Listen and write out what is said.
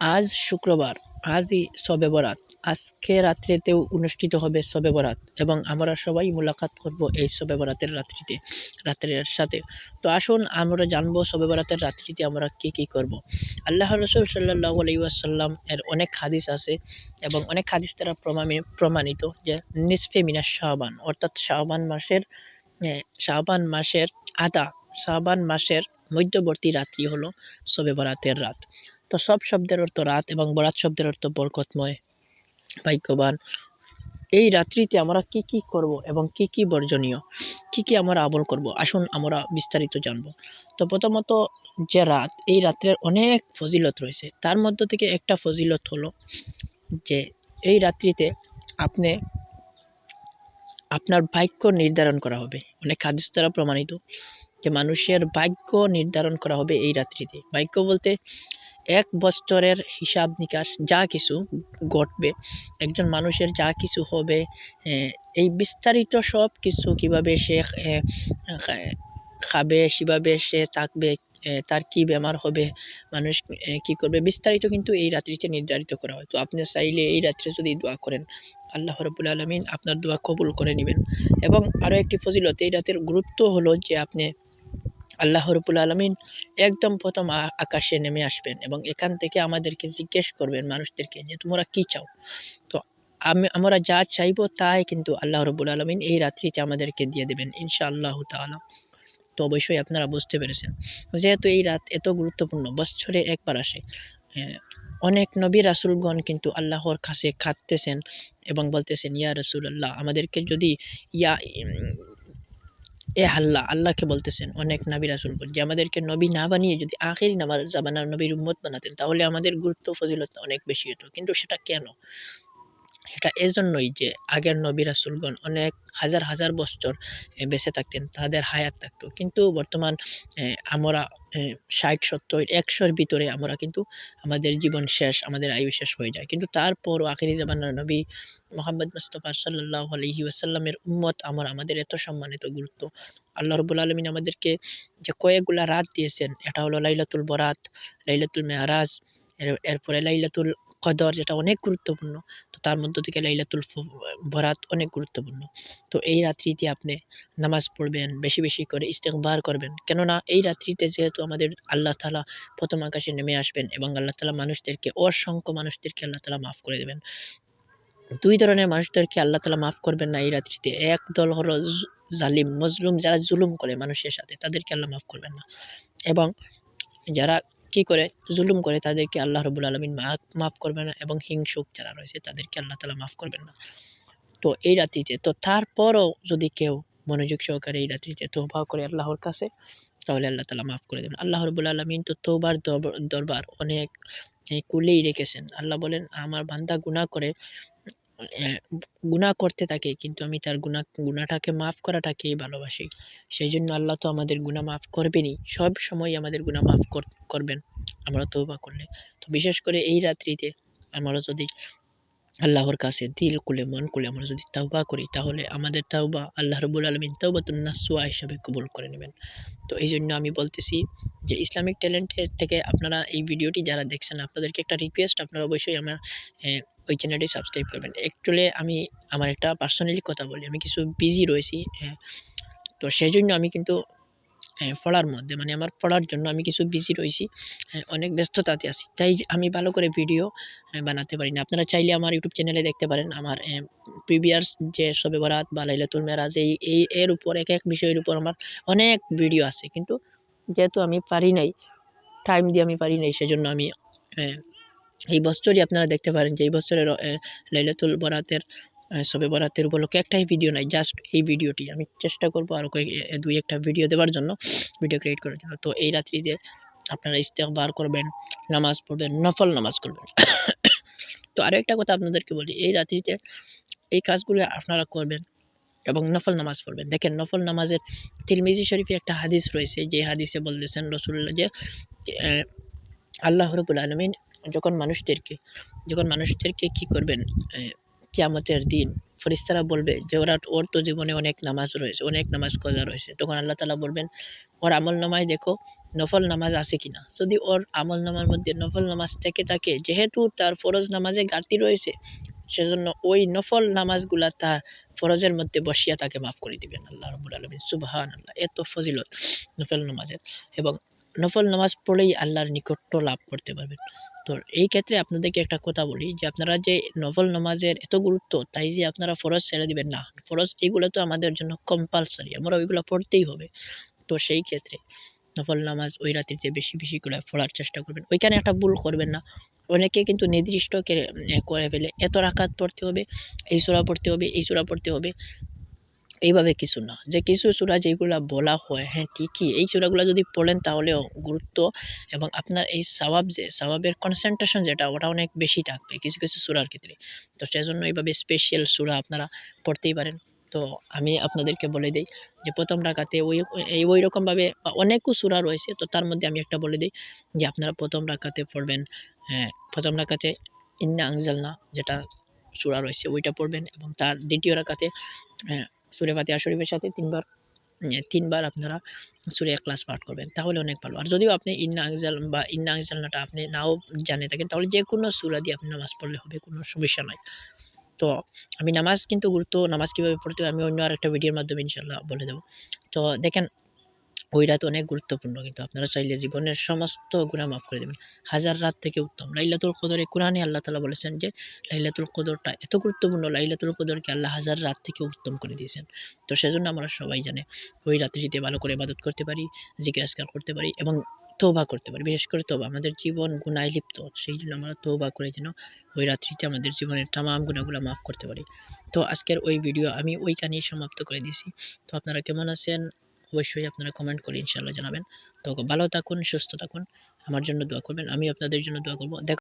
আজ শুক্রবার আজই শবে বরাত আজকে রাত্রিতেও অনুষ্ঠিত হবে শবে বরাত এবং আমরা সবাই মোলাকাত করব এই শবে বরাতের রাত্রিতে, রাত্রের সাথে। তো আসুন, আমরা জানব শবে বরাতের রাত্রিতে আমরা কী কী করব। আল্লাহ রসুল সাল্লাহ আলাইসাল্লাম এর অনেক হাদিস আছে এবং অনেক হাদিস প্রমাণি- প্রমাণিত যে নিসফে মিনা শাহবান অর্থাৎ শাহবান মাসের শাহবান মাসের আদা শাহবান মাসের মধ্যবর্তী রাত্রি হলো শবে বরাতের রাত। তো সব শব্দের অর্থ রাত এবং বরাত শব্দের অর্থ বরকতময়। ভাগ্যবান। এই রাত্রিতে আমরা কি কি করব এবং কি কি বর্জনীয়? কি কি আমরা আমল করব? আসুন আমরা বিস্তারিত জানব। তো প্রথমত যে রাত, এই রাত্রের অনেক ফজিলত রয়েছে। তার মধ্য থেকে একটা ফজিলত হলো যে এই রাত্রিতে আপনি, আপনার ভাগ্য নির্ধারণ করা হবে। অনেক হাদিস দ্বারা প্রমাণিত যে মানুষের ভাগ্য নির্ধারণ করা হবে এই রাত্রিতে। ভাগ্য বলতে এক বছরের হিসাব নিকাশ, যা কিছু ঘটবে, একজন মানুষের যা কিছু হবে এই বিস্তারিত সব কিছু কীভাবে সে খাবে, কীভাবে সে থাকবে তার কি বেমার হবে, মানুষ কি করবে, বিস্তারিত কিন্তু এই রাত্রিতে নির্ধারিত করা হয়। তো আপনি চাইলে এই রাত্রে যদি দোয়া করেন, আল্লাহ রবুল আলমিন আপনার দোয়া কবুল করে নেবেন। এবং আরও একটি ফজিলত, এই রাতের গুরুত্ব হলো যে আপনি আল্লাহ রবুল আলমিন একদম প্রথম আকাশে নেমে আসবেন এবং এখান থেকে আমাদেরকে জিজ্ঞেস করবেন মানুষদেরকে যে, তোমরা কি চাও? তো আমি, আমরা যা চাইব তাই কিন্তু আল্লাহ রবুল আলমিন এই রাত্রিতে আমাদেরকে দিয়ে দেবেন ইনশা আল্লাহ তাআলা। তো অবশ্যই আপনারা বুঝতে পেরেছেন। যেহেতু এই রাত এত গুরুত্বপূর্ণ, বছরে একবার আসে অনেক নবী রাসুলগণ কিন্তু আল্লাহর কাছে খাটতেছেন এবং বলতেছেন, ইয়া রসুল আল্লাহ আমাদেরকে যদি ইয়া এ আল্লাহ, আল্লাহকে বলতেছেন অনেক নবী আসল যে আমাদেরকে নবী না বানিয়ে যদি আখেরি নামার জামানার নবীর উম্মত বানাতেন, তাহলে আমাদের গুরুত্ব ফজিলত অনেক বেশি হতো। কিন্তু সেটা কেন? সেটা এজন্যই যে আগের নবী রাসুলগণ অনেক হাজার হাজার বছর বেঁচে থাকতেন, তাদের হায়াত থাকতো। কিন্তু বর্তমান আমরা ষাট, সত্তর, একশোর ভিতরে আমরা কিন্তু আমাদের জীবন শেষ, আমাদের আয়ু শেষ হয়ে যায়। কিন্তু তারপরও আখেরি জামানার নবী মোহাম্মদ মুস্তফা সাল্লাহ আলহি ওয়াসাল্লামের উম্মত আমার, আমাদের এত সম্মানিত গুরুত্ব। আল্লাহ রবুল আলমিন আমাদেরকে যে কয়েকগুলা রাত দিয়েছেন, এটা হলো লাইলাতুল বরাত, লাইলাতুল মেয়ারাজ, এর, এরপরে লাইলাতুল কদর যেটা অনেক গুরুত্বপূর্ণ, তো তার মধ্য থেকে লাইলাতুল বরাত অনেক গুরুত্বপূর্ণ। তো এই রাত্রিতে আপনি নামাজ পড়বেন, বেশি বেশি করে ইস্তেকবার করবেন। কেননা এই রাত্রিতে যেহেতু আমাদের আল্লাহ তালা প্রথম আকাশে নেমে আসবেন এবং আল্লাহ তালা মানুষদেরকে, অসংখ্য মানুষদেরকে আল্লাহ তালা মাফ করে দেবেন। দুই ধরনের মানুষদেরকে আল্লাহ তালা মাফ করবেন না এই রাত্রিতে। এক দল হলো জালিম, মজলুম যারা জুলুম করে মানুষের সাথে, তাদেরকে আল্লাহ মাফ করবেন না। এবং যারা কি করে? জুলুম করে তাদেরকে আল্লাহ রবুল আলমিন মাফ মাফ করবে না এবং হিংসুক যারা রয়েছে তাদেরকে আল্লাহ তালা মাফ করবেন না। তো এই রাত্রিতে, তো তারপরও যদি কেউ মনোযোগ সহকারে এই রাত্রিতে তৌবা করে আল্লাহর কাছে, তাহলে আল্লাহ তালা মাফ করে দেবেন। আল্লাহ রবুল আলমিন তো তৌবার দরব- দরবার অনেক কুলেই রেখেছেন। আল্লাহ বলেন, আমার বান্দা গুনাহ করে গুনাহ করতে থাকে, কিন্তু আমি তার গুনাহ, গুনাহটাকে মাফ করাটাকেই ভালোবাসি। সেই জন্য আল্লাহ তো আমাদের গুনাহ মাফ করবেনই। সব সময় আমাদের গুনাহ মাফ কর- করবেন। আমরা তৌবা করলে। তো বিশেষ করে এই রাত্রিতে আমরা যদি আল্লাহর কাছে দিল খুলে মন খুলে আমরা যদি তাওবা করি, তাহলে আমাদের তাওবা আল্লাহ রবুল আলমিন তাওবাতুন নাসুয়া হিসাবে কবুল করে নেবেন। তো এই জন্য আমি বলতেছি যে ইসলামিক ট্যালেন্টের থেকে আপনারা এই ভিডিওটি যারা দেখছেন, আপনাদেরকে একটা রিকোয়েস্ট আপনারা অবশ্যই আমার ওই চ্যানেলটি সাবস্ক্রাইব করবেন। অ্যাকচুয়ালি আমি আমার একটা পার্সোনালি কথা বলি। আমি কিছু বিজি রয়েছি হ্যাঁ। তো সেই জন্য আমি কিন্তু আহ, পড়ার মধ্যে মানে আমার পড়ার জন্য আমি কিছু বিজি রয়েছি হ্যাঁ, অনেক ব্যস্ততাতে আছি। তাই আমি ভালো করে ভিডিও বানাতে পারি না। আপনারা চাইলে আমার ইউটিউব চ্যানেলে দেখতে পারেন। আমার প্রিভিয়াস যে সবে বরাত বা লাইলাতুল মেরাজ এই এই এর উপর এক এক বিষয়ের উপর আমার অনেক ভিডিও আছে। কিন্তু যেহেতু আমি পারি নাই টাইম দিয়ে আমি পারি নাই সেজন্য আমি এই বছরই আপনারা দেখতে পারেন যে এই বছরের লাইলাতুল বরাতের সবে বরাতের উপলক্ষে একটাই ভিডিও নাই জাস্ট এই ভিডিওটি আমি চেষ্টা করব আরও কয়েক দুই একটা ভিডিও দেওয়ার জন্য ভিডিও ক্রিয়েট করার জন্য। তো এই রাত্রিতে আপনারা ইস্তেকবার করবেন, নামাজ পড়বেন, নফল নামাজ করবেন। তো আরও একটা কথা আপনাদেরকে বলি, এই রাত্রিতে এই কাজগুলো আপনারা করবেন এবং নফল নামাজ পড়বেন। দেখেন, নফল নামাজের তিলমিজি শরীফে একটা হাদিস রয়েছে, যে হাদিসে বলতেছেন রসুল্লাহ যে আল্লাহ রবুল আলমিন যখন মানুষদেরকে যখন মানুষদেরকে কি করবেন কিয়ামতের দিন ফেরেশতারা বলবে যে ওরা ওর তো জীবনে অনেক নামাজ রয়েছে, অনেক নামাজ কজা রয়েছে। তখন আল্লাহ তালা বলবেন, ওর আমলনামায় দেখো নফল নামাজ আছে কিনা। যদি ওর আমল নামার মধ্যে নফল নামাজ থেকে থাকে, যেহেতু তার ফরজ নামাজে ঘাটতি রয়েছে, সেজন্য ওই নফল নামাজগুলা তার ফরজের মধ্যে বসিয়া তাকে মাফ করে দিবেন আল্লাহ রাব্বুল আলামিন। সুবহানাল্লাহ! এত ফজিলত নফল নামাজের এবং নফল নামাজ পড়েই আল্লাহর নিকট্য লাভ করতে পারবেন। তো এই ক্ষেত্রে আপনাদেরকে একটা কথা বলি যে আপনারা যে নফল নামাজের এত গুরুত্ব তাই যে আপনারা ফরজ ছেড়ে দিবেন না। ফরজ এগুলো তো আমাদের জন্য কম্পালসারি আমরা ওইগুলো পড়তেই হবে। তো সেই ক্ষেত্রে নফল নামাজ ওই রাত্রিতে বেশি, বেশি করে পড়ার চেষ্টা করবেন। ওইখানে একটা ভুল করবেন না। অনেকে কিন্তু নির্দিষ্ট করে ফেলে। এত রাকাত পড়তে হবে, এই সূরা পড়তে হবে, এই সূরা পড়তে হবে। এইভাবে কিছু না। যে কিছু সূরা যেগুলা বলা হয়, হ্যাঁ ঠিকই এই সূরাগুলা যদি পড়েন তাহলেও গুরুত্ব এবং আপনার এই সওয়াব যে সওয়াবের কনসেন্ট্রেশন যেটা ওটা অনেক বেশি থাকবে কিছু, কিছু সূরার ক্ষেত্রে। তো সেজন্য এইভাবে স্পেশাল সূরা আপনারা পড়তেই পারেন। তো আমি আপনাদেরকে বলে দিই যে ১ম রাকাতে ওই এই রকমভাবে অনেকও সূরা রয়েছে। তো তার মধ্যে আমি একটা বলে দিই যে আপনারা ১ম রাকাতে পড়বেন হ্যাঁ, ১ম রাকাতে ইন্না আনজালনা যেটা সূরা রয়েছে ওইটা পড়বেন এবং তার ২য় রাকাতে হ্যাঁ, সূরা ফাতিহা শরীফের সাথে ৩ বার এ ৩ বার আপনারা সুরে ক্লাস পাঠ করবেন। তাহলে অনেক ভালো। আর যদিও আপনি ইন্না আকজাল বা ইন্না আকজালনাটা আপনি নাও জানে থাকেন তাহলে যে কোনো সুরা দিয়ে আপনি নামাজ পড়লে হবে, কোনো সমস্যা নয় তো আমি নামাজ কিন্তু গুরুত্ব নামাজ কীভাবে পড়তে আমি অন্য আরেকটা ভিডিওর মাধ্যমে ইনশাল্লাহ বলে দেবো তো দেখেন ওই রাত অনেক গুরুত্বপূর্ণ কিন্তু আপনারা চাইলে জীবনের সমস্ত গুনাহ মাফ করে দিবেন। হাজার রাত থেকে উত্তম। লাইলাতুল কদরে কোরআনে আল্লাহ তালা বলেছেন যে লাইলাতুল কদরটা এত গুরুত্বপূর্ণ লাইলাতুল কদরকে আল্লাহ হাজার রাত থেকে উত্তম করে দিয়েছেন। তো সেজন্য আমরা সবাই জানে ওই রাত্রিতে ভালো করে ইবাদত করতে পারি, আজকার করতে পারি এবং তওবা করতে পারি। বিশেষ করে তওবা আমাদের জীবন গুণায় লিপ্ত। সেই জন্য আমরা তওবা করে যেন ওই রাত্রিতে আমাদের জীবনের তামাম গুনাহগুলা মাফ করতে পারি। তো আজকের ওই ভিডিও আমি ওইখানেই সমাপ্ত করে দিয়েছি। তো আপনারা কেমন আছেন? অবশ্যই আপনারা কমেন্ট করে ইনশাল্লাহ জানাবেন। তো ভালো থাকুন, সুস্থ থাকুন। আমার জন্য দোয়া করবেন। আমি আপনাদের জন্য দোয়া করব দেখা